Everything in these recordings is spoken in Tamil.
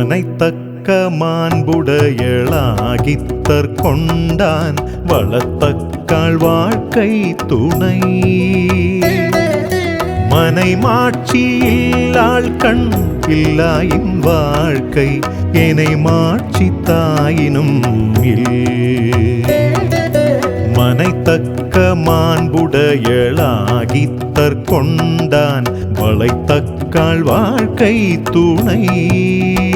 மனைத்தக்க மாண்புடையளாகித்தற் கொண்டான் வளத்தக்காள் வாழ்க்கை துணை. மனை மாட்சி இல்லாள் கண் இல்லாயின் வாழ்க்கை என்னை மாட்சி தாயினும் இல். மனைத்தக்க மாண்புடையளாகித்தற் கொண்டான் வளைத்தக்காள் வாழ்க்கை துணை.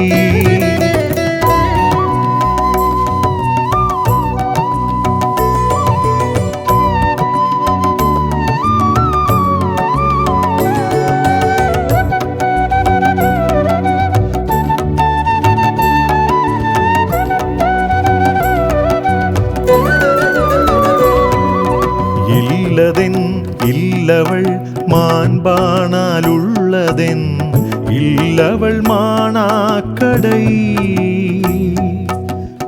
இல்லவள் மாண்பானால் உள்ளதென் இல்லவள் மானாக்கடை.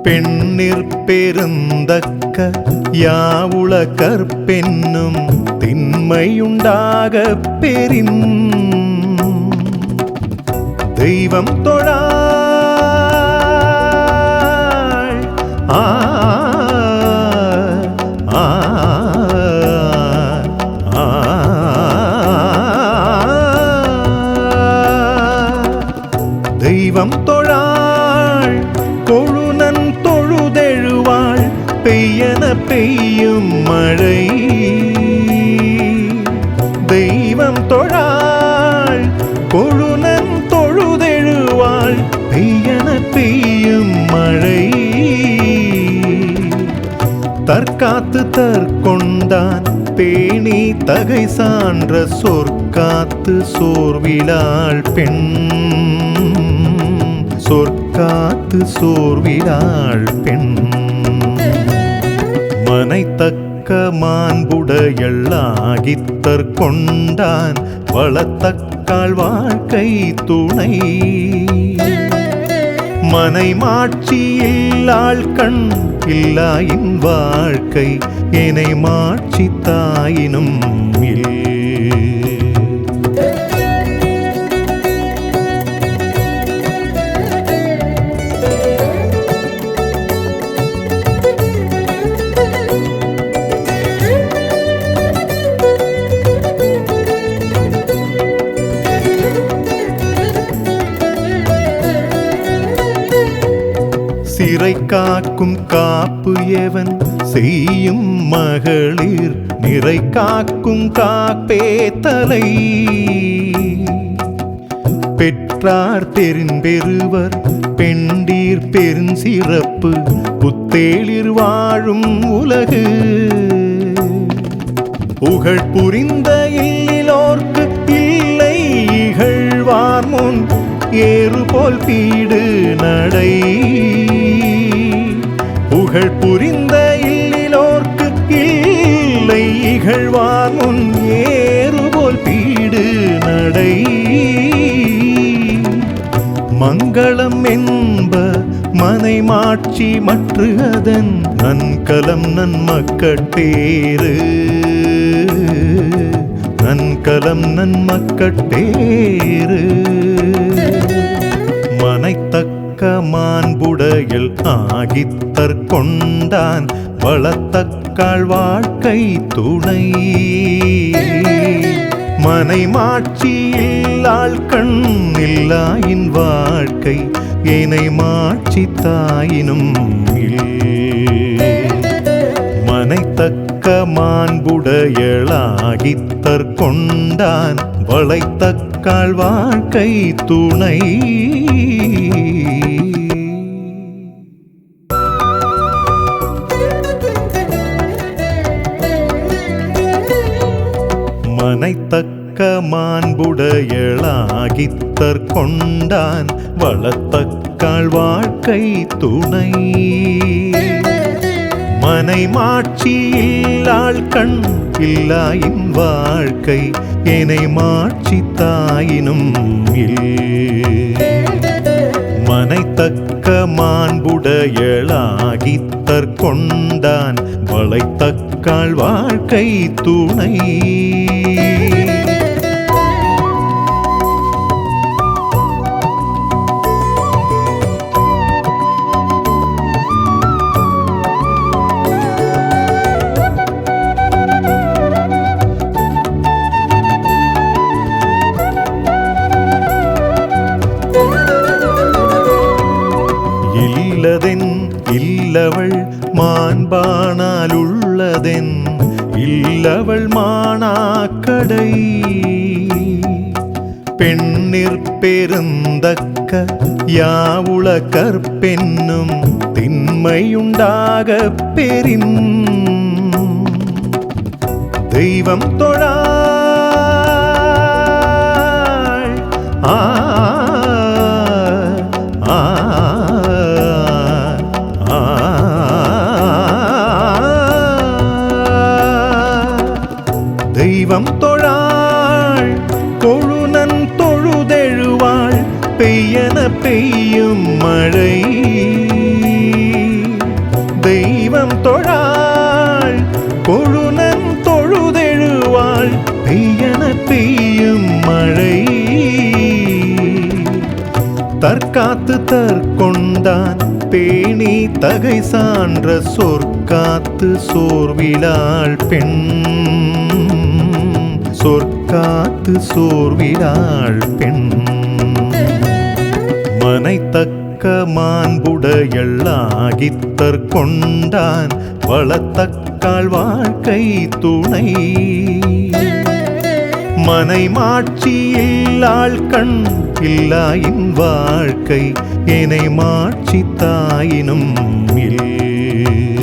பெண்ணிற் பெருந்தக்க யாவுள கற்பென்னும் திண்மையுண்டாக பெறின். தெய்வம் தெய்வம் தொழாள் கொழுநன் தொழுதெழுவாள் பெய்யன பெய்யும் மழை. தெய்வம் தொழாள் கொழுநன் தொழுதெழுவாள் பெய்யன பெய்யும் மழை. தற்காத்து தற்கொண்டான் பேணி தகை சான்ற சொற்காத்து சோர்விலாள் பெண். சொற்காத்து சோர்விடாள் பெண். மனைத்தக்க மாண்புடையள்ளாகித்தற் கொண்டான் வளத்தக்காள் வாழ்க்கை துணை. மனை மாட்சி இல்லாள் கண் இல்லாயின் வாழ்க்கை என்னை மாட்சி தாயினும் இல்லை. காக்கும் காப்பு எவன் செய்யும் மகளிர் நிறை காக்கும் காப்பே தலை. பெற்றார் தெரின்பெறுவர் பெண்டீர் பெருஞ்சிறப்பு புத்தேளிர் வாழும் உலகு. புகழ் புரிந்த இல்லோர்க்கு இல்லை இகழ்வார் முன் ஏறு போல் பீடு நடை. இகழ் புரிந்த இல்லிலோர்க்கு இல்லை. இகழ்வார் முன் ஏறுபோல் பீடு நடை. மங்களம் என்ப மனை மாட்சி மற்று அதன் நன்கலம் நன்மக்கட்டேறு. நன்கலம் நன்மக்கட்டேறு. ஆகித்தற் கொண்டான் வளத்தக்காள் வாழ்க்கை துணை. மனை மாட்சி இல்லாள் கண் இல்லாயின் வாழ்க்கை என்னை மாட்சி தாயினும் மனைத்தக்க மாண்புடையளாகித்தற் கொண்டான் வளைத்தக்காள் வாழ்க்கை துணை. மனைத்தக்க மாண்புடையளாகித்தற் கொண்டான் வளத்தக்காள் வாழ்க்கை துணை. மனை மாட்சி இல்லாள் கண் இல்லாயின் வாழ்க்கை என்னை மாட்சி தாயினும் இல் மனைத்தக்க மாண்புடையளாகித்தற் கொண்டான் வளைத்தக்கால் வாழ்க்கை துணை. மாண்பானாலுள்ளதென் இல்லவள் மாணாக்கடை பெண்ணிற் பெருந்தக்க யாவுள கற்பென்னும் திண்மையுண்டாகப் பெறின். தெய்வம் தொழா காண பெய்யும் மழை. தெய்வம் தொழாள் கொழுநன் தொழுதெழுவாள் பெய்யன பெய்யும் மழை. தற்காத்து தற்கொண்டான் பேணி தகை சான்ற சொற்காத்து சோர்விழாள் பெண். சொற்காத்து சோர்விழாள் பெண். மனைத்தக்க மாண்புடையள்ளாகித்தற் கொண்டான் வளத்தக்கால் வாழ்க்கை துணை. மனை மாட்சி இல்லாள் கண் இல்லாயின் வாழ்க்கை என்னை மாட்சி தாயினும் இல்லை.